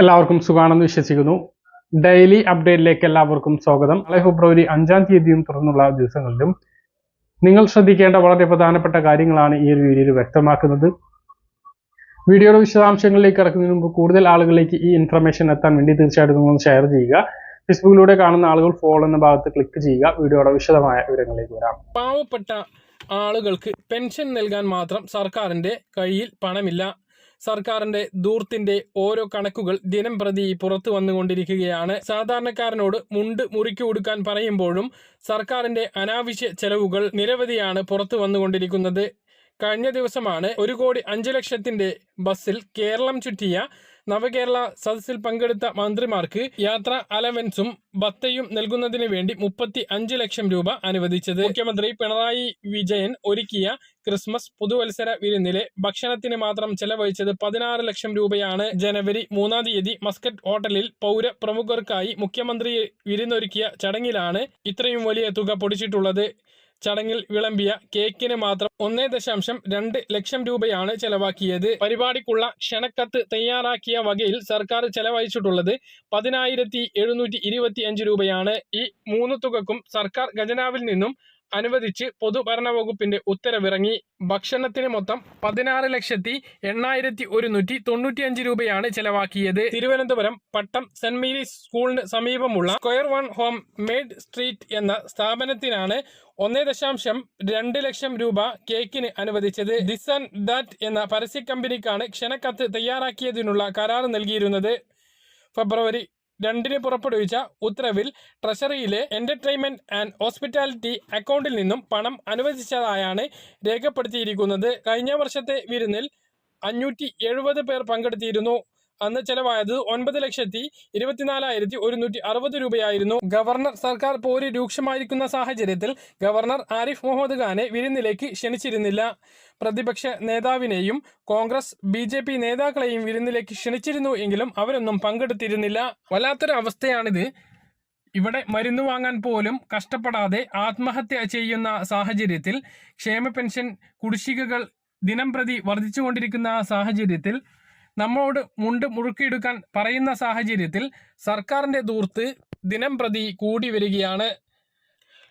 എല്ലാവർക്കും സുഖാണെന്ന് വിശ്വസിക്കുന്നു. ഡെയിലി അപ്ഡേറ്റിലേക്ക് എല്ലാവർക്കും സ്വാഗതം. നാളെ ഫെബ്രുവരി അഞ്ചാം തീയതിയും തുടർന്നുള്ള ദിവസങ്ങളിലും നിങ്ങൾ ശ്രദ്ധിക്കേണ്ട വളരെ പ്രധാനപ്പെട്ട കാര്യങ്ങളാണ് ഈ ഒരു വീഡിയോയിൽ വ്യക്തമാക്കുന്നത്. വീഡിയോയുടെ വിശദാംശങ്ങളിലേക്ക് ഇറക്കുന്നതിന് മുമ്പ് കൂടുതൽ ആളുകളിലേക്ക് ഈ ഇൻഫർമേഷൻ എത്താൻ വേണ്ടി തീർച്ചയായിട്ടും നിങ്ങൾ ഷെയർ ചെയ്യുക. ഫേസ്ബുക്കിലൂടെ കാണുന്ന ആളുകൾ ഫോളോ എന്ന ഭാഗത്ത് ക്ലിക്ക് ചെയ്യുക. വീഡിയോയുടെ വിശദമായ വിവരങ്ങളിലേക്ക് വരാം. പാവപ്പെട്ട ആളുകൾക്ക് പെൻഷൻ നൽകാൻ മാത്രം സർക്കാരിന്റെ കയ്യിൽ പണമില്ല. സർക്കാരിന്റെ ദൂർത്തിന്റെ ഓരോ കണക്കുകൾ ദിനം പ്രതി പുറത്തു വന്നുകൊണ്ടിരിക്കുകയാണ്. സാധാരണക്കാരനോട് മുണ്ട് മുറിക്കു കൊടുക്കാൻ പറയുമ്പോഴും സർക്കാരിന്റെ അനാവശ്യ ചെലവുകൾ നിരവധിയാണ് പുറത്തു വന്നുകൊണ്ടിരിക്കുന്നത്. കഴിഞ്ഞ ദിവസമാണ് ഒരു കോടി അഞ്ചു ലക്ഷത്തിന്റെ ബസ്സിൽ കേരളം ചുറ്റിയ നവകേരള സദസ്സിൽ പങ്കെടുത്ത മന്ത്രിമാർക്ക് യാത്രാ അലവൻസും ഭത്തയും നൽകുന്നതിന് വേണ്ടി മുപ്പത്തി അഞ്ച് ലക്ഷം രൂപ അനുവദിച്ചത്. മുഖ്യമന്ത്രി പിണറായി വിജയൻ ഒരുക്കിയ ക്രിസ്മസ് പുതുവത്സര വിരുന്നിലെ ഭക്ഷണത്തിന് മാത്രം ചെലവഴിച്ചത് പതിനാറ് ലക്ഷം രൂപയാണ്. ജനുവരി മൂന്നാം തീയതി മസ്കറ്റ് ഹോട്ടലിൽ പൗര പ്രമുഖർക്കായി മുഖ്യമന്ത്രി വിരുന്നൊരുക്കിയ ചടങ്ങിലാണ് ഇത്രയും വലിയ തുക പൊടിച്ചിട്ടുള്ളത്. ചടങ്ങിൽ വിളമ്പിയ കേക്കിന് മാത്രം ഒന്നേ ദശാംശം രണ്ട് ലക്ഷം രൂപയാണ് ചെലവാക്കിയത്. പരിപാടിക്കുള്ള ക്ഷണക്കത്ത് തയ്യാറാക്കിയ വകയിൽ സർക്കാർ ചെലവഴിച്ചിട്ടുള്ളത് പതിനായിരത്തി രൂപയാണ്. ഈ മൂന്ന് തുകക്കും സർക്കാർ ഖജനാവിൽ നിന്നും അനുവദിച്ച് പൊതുഭരണ വകുപ്പിന്റെ ഉത്തരവിറങ്ങി. ഭക്ഷണത്തിന് മൊത്തം പതിനാറ് ലക്ഷത്തി എണ്ണായിരത്തി ഒരുന്നൂറ്റി തൊണ്ണൂറ്റിയഞ്ച് രൂപയാണ് ചെലവാക്കിയത്. തിരുവനന്തപുരം പട്ടം സെന്റ് മേരീസ് സ്കൂളിന് സമീപമുള്ള square one home made street എന്ന സ്ഥാപനത്തിനാണ് ഒന്നേ ദശാംശം രണ്ട് ലക്ഷം രൂപ കേക്കിന് അനുവദിച്ചത്. ദിസ് ആൻഡ് ദാറ്റ് എന്ന പരസ്യ കമ്പനിക്കാണ് ക്ഷണക്കത്ത് തയ്യാറാക്കിയതിനുള്ള കരാർ നൽകിയിരുന്നത്. ഫെബ്രുവരി രണ്ടിന് പുറപ്പെടുവിച്ച ഉത്തരവിൽ ട്രഷറിയിലെ എന്റർടൈൻമെന്റ് ആൻഡ് ഹോസ്പിറ്റാലിറ്റി അക്കൗണ്ടിൽ നിന്നും പണം അനുവദിച്ചതായാണ് രേഖപ്പെടുത്തിയിരിക്കുന്നത്. കഴിഞ്ഞ വർഷത്തെ വിരുന്നിൽ അഞ്ഞൂറ്റി എഴുപത് പേർ പങ്കെടുത്തിരുന്നു അന്ന് ചെലവായത് ഒൻപത് ലക്ഷത്തി ഇരുപത്തിനാലായിരത്തി ഒരുന്നൂറ്റി അറുപത് രൂപയായിരുന്നു. ഗവർണർ സർക്കാർ പോര് രൂക്ഷമായിരിക്കുന്ന സാഹചര്യത്തിൽ ഗവർണർ ആരിഫ് മുഹമ്മദ് ഖാനെ വിരുന്നിലേക്ക് ക്ഷണിച്ചിരുന്നില്ല. പ്രതിപക്ഷ നേതാവിനെയും കോൺഗ്രസ് ബി ജെ പി നേതാക്കളെയും വിരുന്നിലേക്ക് ക്ഷണിച്ചിരുന്നു എങ്കിലും അവരൊന്നും പങ്കെടുത്തിരുന്നില്ല. വല്ലാത്തൊരു അവസ്ഥയാണിത് ഇവിടെ മരുന്ന് വാങ്ങാൻ പോലും കഷ്ടപ്പെടാതെ ആത്മഹത്യ ചെയ്യുന്ന സാഹചര്യത്തിൽ ക്ഷേമ പെൻഷൻ കുടിശ്ശികകൾ ദിനം പ്രതി വർദ്ധിച്ചുകൊണ്ടിരിക്കുന്ന സാഹചര്യത്തിൽ നമ്മോട് മുണ്ട് മുറുക്കിയെടുക്കാൻ പറയുന്ന സാഹചര്യത്തിൽ സർക്കാരിന്റെ ദൂർത്ത് ദിനം പ്രതി കൂടി വരികയാണ്.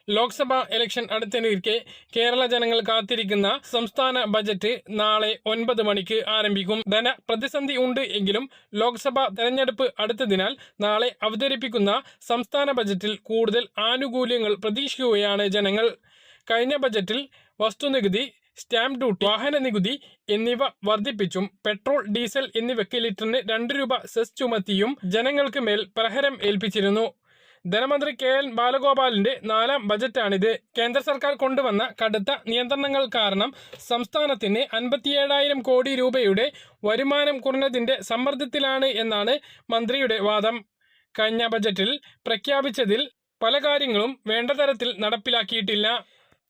ലോക്സഭാ ഇലക്ഷൻ അടുത്തിരിക്കെ കേരള ജനങ്ങൾ കാത്തിരിക്കുന്ന സംസ്ഥാന ബജറ്റ് നാളെ ഒൻപത് മണിക്ക് ആരംഭിക്കും. ധന പ്രതിസന്ധി ഉണ്ട് എങ്കിലും ലോക്സഭാ തെരഞ്ഞെടുപ്പ് അടുത്തതിനാൽ നാളെ അവതരിപ്പിക്കുന്ന സംസ്ഥാന ബജറ്റിൽ കൂടുതൽ ആനുകൂല്യങ്ങൾ പ്രതീക്ഷിക്കുകയാണ് ജനങ്ങൾ. കഴിഞ്ഞ ബജറ്റിൽ വസ്തുനികുതി സ്റ്റാമ്പ് ഡ്യൂട്ടി വാഹന നികുതി എന്നിവ വർദ്ധിപ്പിച്ചും പെട്രോൾ ഡീസൽ എന്നിവയ്ക്ക് ലിറ്ററിന് രണ്ട് രൂപ സെസ് ചുമത്തിയും ജനങ്ങൾക്ക് മേൽ പ്രഹരം ഏൽപ്പിച്ചിരുന്നു. ധനമന്ത്രി കെ എൻ ബാലഗോപാലിന്റെ നാലാം ബജറ്റാണിത്. കേന്ദ്ര സർക്കാർ കൊണ്ടുവന്ന കടുത്ത നിയന്ത്രണങ്ങൾ കാരണം സംസ്ഥാനത്തിന് അൻപത്തിയേഴായിരം കോടി രൂപയുടെ വരുമാനം കുറഞ്ഞതിന്റെ സമ്മർദ്ദത്തിലാണ് എന്നാണ് മന്ത്രിയുടെ വാദം. കഴിഞ്ഞ ബജറ്റിൽ പ്രഖ്യാപിച്ചതിൽ പല കാര്യങ്ങളും വേണ്ട തരത്തിൽ നടപ്പിലാക്കിയിട്ടില്ല.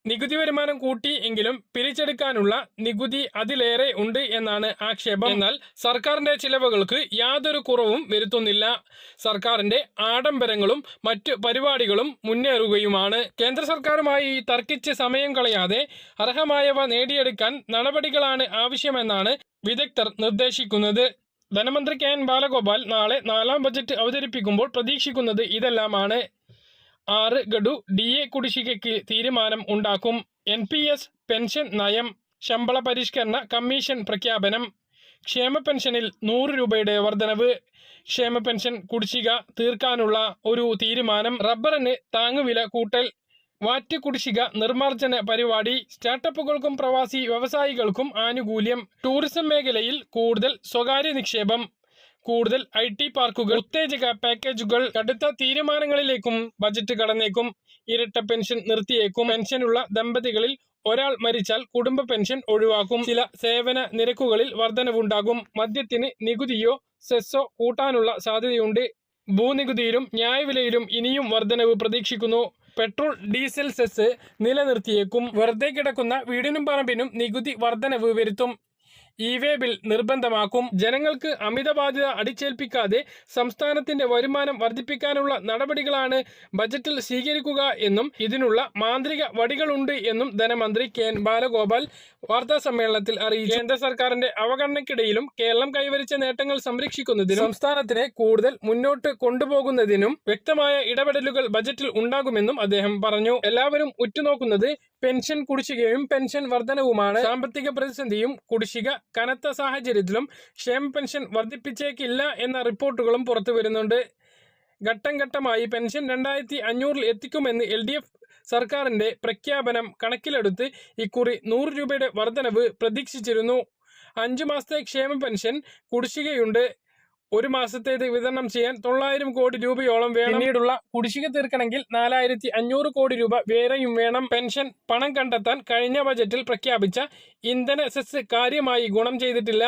നികുതി വരുമാനം കൂട്ടി എങ്കിലും പിരിച്ചെടുക്കാനുള്ള നികുതി അതിലേറെ ഉണ്ട് എന്നാണ് ആക്ഷേപം. എന്നാൽ സർക്കാരിന്റെ ചിലവുകൾക്ക് യാതൊരു കുറവും വരുത്തുന്നില്ല. സർക്കാരിന്റെ ആഡംബരങ്ങളും മറ്റ് പരിപാടികളും മുന്നേറുകയുമാണ്. കേന്ദ്ര സർക്കാരുമായി തർക്കിച്ച് സമയം കളയാതെ അർഹമായവ നേടിയെടുക്കാൻ നടപടികളാണ് ആവശ്യമെന്നാണ് വിദഗ്ധർ നിർദ്ദേശിക്കുന്നത്. ധനമന്ത്രി കെ എൻ ബാലഗോപാൽ നാളെ നാലാം ബജറ്റ് അവതരിപ്പിക്കുമ്പോൾ പ്രതീക്ഷിക്കുന്നത് ഇതെല്ലാമാണ്. ആറ് ഗഡു ഡി എ കുടിശ്ശികയ്ക്ക് തീരുമാനം ഉണ്ടാക്കും. എൻ പി എസ് പെൻഷൻ നയം ശമ്പള പരിഷ്കരണ കമ്മീഷൻ പ്രഖ്യാപനം ക്ഷേമ പെൻഷനിൽ നൂറ് രൂപയുടെ വർധനവ് ക്ഷേമ പെൻഷൻ കുടിശ്ശിക തീർക്കാനുള്ള ഒരു തീരുമാനം റബ്ബറിന് താങ്ങുവില കൂട്ടൽ വാറ്റ് കുടിശ്ശിക നിർമ്മാർജന പരിപാടി സ്റ്റാർട്ടപ്പുകൾക്കും പ്രവാസി വ്യവസായികൾക്കും ആനുകൂല്യം ടൂറിസം മേഖലയിൽ കൂടുതൽ സ്വകാര്യ നിക്ഷേപം കൂടുതൽ ഐ ടി പാർക്കുകൾ ഉത്തേജക പാക്കേജുകൾ കടുത്ത തീരുമാനങ്ങളിലേക്കും ബജറ്റ് കടന്നേക്കും ഇരട്ട പെൻഷൻ നിർത്തിയേക്കും. പെൻഷനുള്ള ദമ്പതികളിൽ ഒരാൾ മരിച്ചാൽ കുടുംബ പെൻഷൻ ഒഴിവാക്കും. ചില സേവന നിരക്കുകളിൽ വർധനവുണ്ടാകും. മദ്യത്തിന് നികുതിയോ സെസ്സോ കൂട്ടാനുള്ള സാധ്യതയുണ്ട്. ഭൂനികുതിയിലും ന്യായവിലയിലും ഇനിയും വർധനവ് പ്രതീക്ഷിക്കുന്നു. പെട്രോൾ ഡീസൽ സെസ് നിലനിർത്തിയേക്കും. വെറുതെ കിടക്കുന്ന വീടിനും പറമ്പിനും നികുതി വർധനവ് വരുത്തും. ഇ വേ ബിൽ നിർബന്ധമാക്കും. ജനങ്ങൾക്ക് അമിത ബാധ്യത അടിച്ചേൽപ്പിക്കാതെ സംസ്ഥാനത്തിന്റെ വരുമാനം വർദ്ധിപ്പിക്കാനുള്ള നടപടികളാണ് ബജറ്റിൽ സ്വീകരിക്കുക എന്നും ഇതിനുള്ള മാന്ത്രിക വടികളുണ്ട് എന്നും ധനമന്ത്രി കെ എൻ ബാലഗോപാൽ വാർത്താ സമ്മേളനത്തിൽ അറിയിച്ചു. കേന്ദ്ര സർക്കാരിന്റെ അവഗണനയ്ക്കിടയിലും കേരളം കൈവരിച്ച നേട്ടങ്ങൾ സംരക്ഷിക്കുന്നതിനും സംസ്ഥാനത്തിനെ കൂടുതൽ മുന്നോട്ട് കൊണ്ടുപോകുന്നതിനും വ്യക്തമായ ഇടപെടലുകൾ ബജറ്റിൽ ഉണ്ടാകുമെന്നും അദ്ദേഹം പറഞ്ഞു. എല്ലാവരും ഉറ്റുനോക്കുന്നത് പെൻഷൻ കുടിശ്ശികയും പെൻഷൻ വർധനവുമാണ് സാമ്പത്തിക പ്രതിസന്ധിയും കുടിശ്ശിക കനത്ത സാഹചര്യത്തിലും ക്ഷേമ പെൻഷൻ വർദ്ധിപ്പിച്ചേക്കില്ല എന്ന റിപ്പോർട്ടുകളും പുറത്തു വരുന്നുണ്ട്. ഘട്ടം ഘട്ടമായി പെൻഷൻ രണ്ടായിരത്തി അഞ്ഞൂറിൽ എത്തിക്കുമെന്ന് എൽ ഡി എഫ് സർക്കാരിന്റെ പ്രഖ്യാപനം കണക്കിലെടുത്ത് ഇക്കുറി നൂറ് രൂപയുടെ വർധനവ് പ്രതീക്ഷിച്ചിരുന്നു. അഞ്ചു മാസത്തെ ക്ഷേമ പെൻഷൻ കുടിശ്ശികയുണ്ട്. ഒരു മാസത്തേത് വിതരണം ചെയ്യാൻ തൊള്ളായിരം കോടി രൂപയോളം വേണം. പിന്നീടുള്ള കുടിശ്ശിക തീർക്കണമെങ്കിൽ നാലായിരത്തി അഞ്ഞൂറ് കോടി രൂപ വേറെയും വേണം. പെൻഷൻ പണം കണ്ടെത്താൻ കഴിഞ്ഞ ബജറ്റിൽ പ്രഖ്യാപിച്ച ഇന്ധന സെസ് കാര്യമായി ഗുണം ചെയ്തിട്ടില്ല.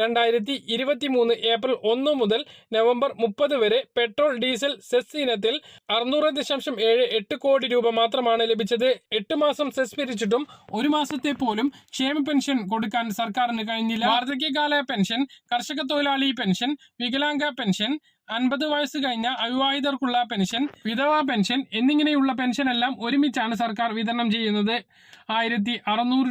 രണ്ടായിരത്തി ഇരുപത്തി മൂന്ന് ഏപ്രിൽ ഒന്ന് മുതൽ നവംബർ മുപ്പത് വരെ പെട്രോൾ ഡീസൽ സെസ് ഇനത്തിൽ അറുന്നൂറ് ദശാംശം ഏഴ് എട്ട് കോടി രൂപ മാത്രമാണ് ലഭിച്ചത്. എട്ട് മാസം സെസ് പിരിച്ചിട്ടും ഒരു മാസത്തെ പോലും ക്ഷേമ പെൻഷൻ കൊടുക്കാൻ സർക്കാരിന് കഴിഞ്ഞില്ല. വാർദ്ധക്യകാല പെൻഷൻ കർഷക തൊഴിലാളി പെൻഷൻ വികലാംഗ പെൻഷൻ അൻപത് വയസ്സ് കഴിഞ്ഞ അവിവാഹിതർക്കുള്ള പെൻഷൻ വിധവാ പെൻഷൻ എന്നിങ്ങനെയുള്ള പെൻഷൻ എല്ലാം ഒരുമിച്ചാണ് സർക്കാർ വിതരണം ചെയ്യുന്നത്. ആയിരത്തി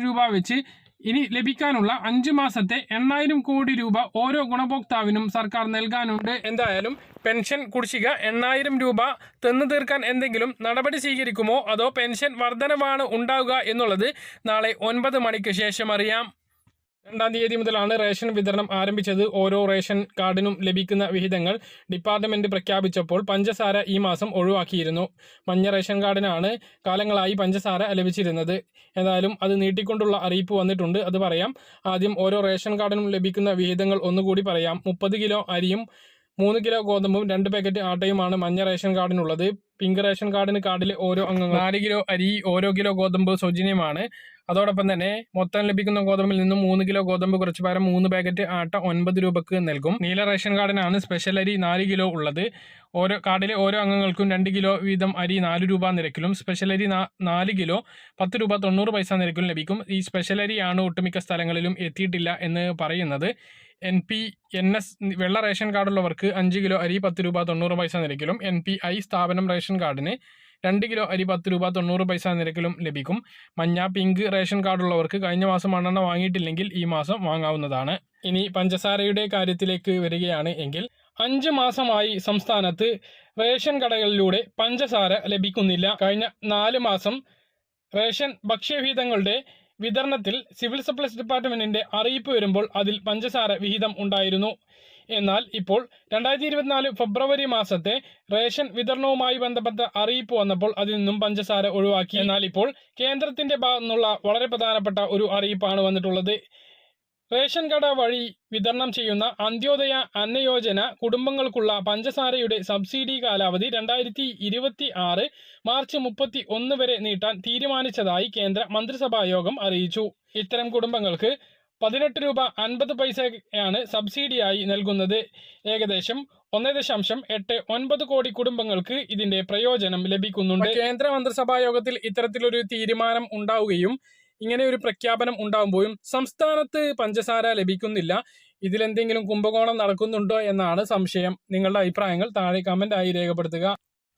രൂപ വെച്ച് ഇനി ലഭിക്കാനുള്ള അഞ്ചു മാസത്തെ എണ്ണായിരം കോടി രൂപ ഓരോ ഗുണഭോക്താവിനും സർക്കാർ നൽകാനുണ്ട്. എന്തായാലും പെൻഷൻ കുടിശ്ശിക എണ്ണായിരം രൂപ തന്നു തീർക്കാൻ എന്തെങ്കിലും നടപടി സ്വീകരിക്കുമോ? അതോ പെൻഷൻ വർധനവാണ് ഉണ്ടാവുക എന്നുള്ളത് നാളെ ഒൻപത് മണിക്ക് ശേഷം അറിയാം. രണ്ടാം തീയതി മുതലാണ് റേഷൻ വിതരണം ആരംഭിച്ചത്. ഓരോ റേഷൻ കാർഡിനും ലഭിക്കുന്ന വിഹിതങ്ങൾ ഡിപ്പാർട്ട്മെന്റ് പ്രഖ്യാപിച്ചപ്പോൾ പഞ്ചസാര ഈ മാസം ഒഴിവാക്കിയിരുന്നു. മഞ്ഞ റേഷൻ കാർഡിനാണ് കാലങ്ങളായി പഞ്ചസാര ലഭിച്ചിരുന്നത്. എന്തായാലും അത് നീട്ടിക്കൊണ്ടുള്ള അറിയിപ്പ് വന്നിട്ടുണ്ട്. അത് പറയാം. ആദ്യം ഓരോ റേഷൻ കാർഡിനും ലഭിക്കുന്ന വിഹിതങ്ങൾ ഒന്നുകൂടി പറയാം. മുപ്പത് കിലോ അരിയും മൂന്ന് കിലോ ഗോതമ്പും രണ്ട് പാക്കറ്റ് ആട്ടയുമാണ് മഞ്ഞ റേഷൻ കാർഡിനുള്ളത്. പിങ്ക് റേഷൻ കാർഡിന് കാർഡിലെ ഓരോ അംഗങ്ങൾ നാല് കിലോ അരി ഓരോ കിലോ ഗോതമ്പ് സൗജന്യമാണ്. അതോടൊപ്പം തന്നെ മൊത്തം ലഭിക്കുന്ന ഗോതമ്പിൽ നിന്നും മൂന്ന് കിലോ ഗോതമ്പ് കുറച്ച് പകരം മൂന്ന് പാക്കറ്റ് ആട്ട ഒൻപത് രൂപക്ക് നൽകും. നീല റേഷൻ കാർഡിനാണ് സ്പെഷ്യൽ അരി നാല് കിലോ ഉള്ളത്. ഓരോ കാർഡിലെ ഓരോ അംഗങ്ങൾക്കും രണ്ട് കിലോ വീതം അരി നാല് രൂപ നിരക്കിലും സ്പെഷ്യൽ അരി നാല് കിലോ പത്ത് രൂപ തൊണ്ണൂറ് പൈസ നിരക്കിലും ലഭിക്കും. ഈ സ്പെഷ്യൽ അരിയാണ് ഒട്ടുമിക്ക സ്ഥലങ്ങളിലും എത്തിയിട്ടില്ല എന്ന് പറയുന്നത്. എൻ പി എൻ എസ് വെള്ള റേഷൻ കാർഡുള്ളവർക്ക് അഞ്ച് കിലോ അരി പത്ത് രൂപ തൊണ്ണൂറ് പൈസ നിരക്കിലും. എൻ പി ഐ സ്ഥാപനം റേഷൻ കാർഡിന് രണ്ട് കിലോ അരി പത്ത് രൂപ തൊണ്ണൂറ് പൈസ നിരക്കിലും ലഭിക്കും. മഞ്ഞ പിങ്ക് റേഷൻ കാർഡുള്ളവർക്ക് കഴിഞ്ഞ മാസം മണ്ണെണ്ണ വാങ്ങിയിട്ടില്ലെങ്കിൽ ഈ മാസം വാങ്ങാവുന്നതാണ്. ഇനി പഞ്ചസാരയുടെ കാര്യത്തിലേക്ക് വരികയാണ് എങ്കിൽ അഞ്ച് മാസമായി സംസ്ഥാനത്ത് റേഷൻ കടകളിലൂടെ പഞ്ചസാര ലഭിക്കുന്നില്ല. കഴിഞ്ഞ നാല് മാസം റേഷൻ ഭക്ഷ്യവിഹിതങ്ങളുടെ വിതരണത്തിൽ സിവിൽ സപ്ലൈസ് ഡിപ്പാർട്ട്മെന്റിന്റെ അറിയിപ്പ് വരുമ്പോൾ അതിൽ പഞ്ചസാര വിഹിതം ഉണ്ടായിരുന്നു. എന്നാൽ ഇപ്പോൾ രണ്ടായിരത്തി ഇരുപത്തിനാല് ഫെബ്രുവരി മാസത്തെ റേഷൻ വിതരണവുമായി ബന്ധപ്പെട്ട അറിയിപ്പ് വന്നപ്പോൾ അതിൽ നിന്നും പഞ്ചസാര ഒഴിവാക്കി. എന്നാൽ ഇപ്പോൾ കേന്ദ്രത്തിന്റെ ഭാഗത്തുനിന്നുള്ള വളരെ പ്രധാനപ്പെട്ട ഒരു അറിയിപ്പാണ് വന്നിട്ടുള്ളത്. റേഷൻ കട വഴി വിതരണം ചെയ്യുന്ന അന്ത്യോദയ അന്നയോജന കുടുംബങ്ങൾക്കുള്ള പഞ്ചസാരയുടെ സബ്സിഡി കാലാവധി രണ്ടായിരത്തി ഇരുപത്തി ആറ് മാർച്ച് മുപ്പത്തി ഒന്ന് വരെ നീട്ടാൻ തീരുമാനിച്ചതായി കേന്ദ്ര മന്ത്രിസഭാ യോഗം അറിയിച്ചു. ഇത്തരം കുടുംബങ്ങൾക്ക് പതിനെട്ട് രൂപ അൻപത് പൈസയാണ് സബ്സിഡിയായി നൽകുന്നത്. ഏകദേശം ഒന്ന് ദശാംശം എട്ട് ഒൻപത് കോടി കുടുംബങ്ങൾക്ക് ഇതിന്റെ പ്രയോജനം ലഭിക്കുന്നുണ്ട്. കേന്ദ്ര മന്ത്രിസഭാ യോഗത്തിൽ ഇത്തരത്തിലൊരു തീരുമാനം ഉണ്ടാവുകയും ഇങ്ങനെ ഒരു പ്രഖ്യാപനം ഉണ്ടാകുമ്പോഴും സംസ്ഥാനത്ത് പഞ്ചസാര ലഭിക്കുന്നില്ല. ഇതിലെന്തെങ്കിലും കുംഭകോണം നടക്കുന്നുണ്ടോ എന്നാണ് സംശയം. നിങ്ങളുടെ അഭിപ്രായങ്ങൾ താഴെ കമന്റ് ആയി രേഖപ്പെടുത്തുക.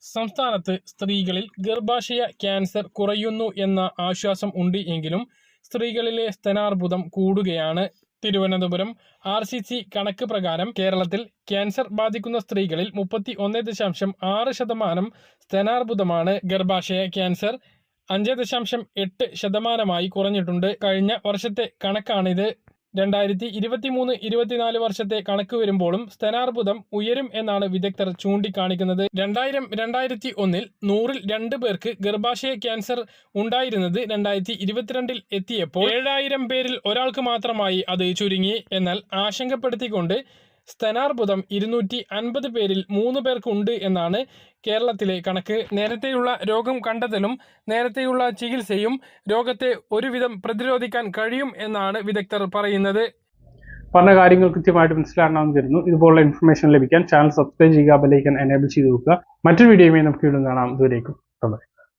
സംസ്ഥാനത്ത് സ്ത്രീകളിൽ ഗർഭാശയ ക്യാൻസർ കുറയുന്നു എന്ന ആശ്വാസം ഉണ്ട് എങ്കിലും സ്ത്രീകളിലെ സ്തനാർബുദം കൂടുകയാണ്. തിരുവനന്തപുരം ആർ സി സി കണക്ക് പ്രകാരം കേരളത്തിൽ ക്യാൻസർ ബാധിക്കുന്ന സ്ത്രീകളിൽ മുപ്പത്തി ഒന്ന് ദശാംശം ആറ് ശതമാനം സ്തനാർബുദമാണ് ഗർഭാശയ ക്യാൻസർ. അഞ്ച് ദശാംശം എട്ട് ശതമാനമായി കുറഞ്ഞിട്ടുണ്ട്. കഴിഞ്ഞ വർഷത്തെ കണക്കാണിത്. രണ്ടായിരത്തി ഇരുപത്തി മൂന്ന് ഇരുപത്തിനാല് വർഷത്തെ കണക്ക് വരുമ്പോഴും സ്തനാർബുദം ഉയരും എന്നാണ് വിദഗ്ധർ ചൂണ്ടിക്കാണിക്കുന്നത്. രണ്ടായിരം രണ്ടായിരത്തി ഒന്നിൽ നൂറിൽ രണ്ട് പേർക്ക് ഗർഭാശയ ക്യാൻസർ ഉണ്ടായിരുന്നത് രണ്ടായിരത്തി ഇരുപത്തിരണ്ടിൽ എത്തിയപ്പോൾ ഏഴായിരം പേരിൽ ഒരാൾക്ക് മാത്രമായി അത് ചുരുങ്ങി. എന്നാൽ ആശങ്കപ്പെടുത്തിക്കൊണ്ട് സ്തനാർബുദം ഇരുന്നൂറ്റി അൻപത് പേരിൽ മൂന്ന് പേർക്കുണ്ട് എന്നാണ് കേരളത്തിലെ കണക്ക്. നേരത്തെയുള്ള രോഗം കണ്ടെത്തലും നേരത്തെയുള്ള ചികിത്സയും രോഗത്തെ ഒരുവിധം പ്രതിരോധിക്കാൻ കഴിയും എന്നാണ് വിദഗ്ധർ പറയുന്നത്. പറഞ്ഞ കാര്യങ്ങൾ കൃത്യമായിട്ട് മനസ്സിലാകണമെന്ന് തരുന്നു ഇതുപോലുള്ള ഇൻഫർമേഷൻ ലഭിക്കാൻ ചാനൽ സബ്സ്ക്രൈബ് ചെയ്യുക ബെലൈക്കൻ എനേബിൾ ചെയ്ത് നോക്കുക മറ്റൊരു വീഡിയോയുമായി നമുക്ക് വീണ്ടും കാണാം. ബൈ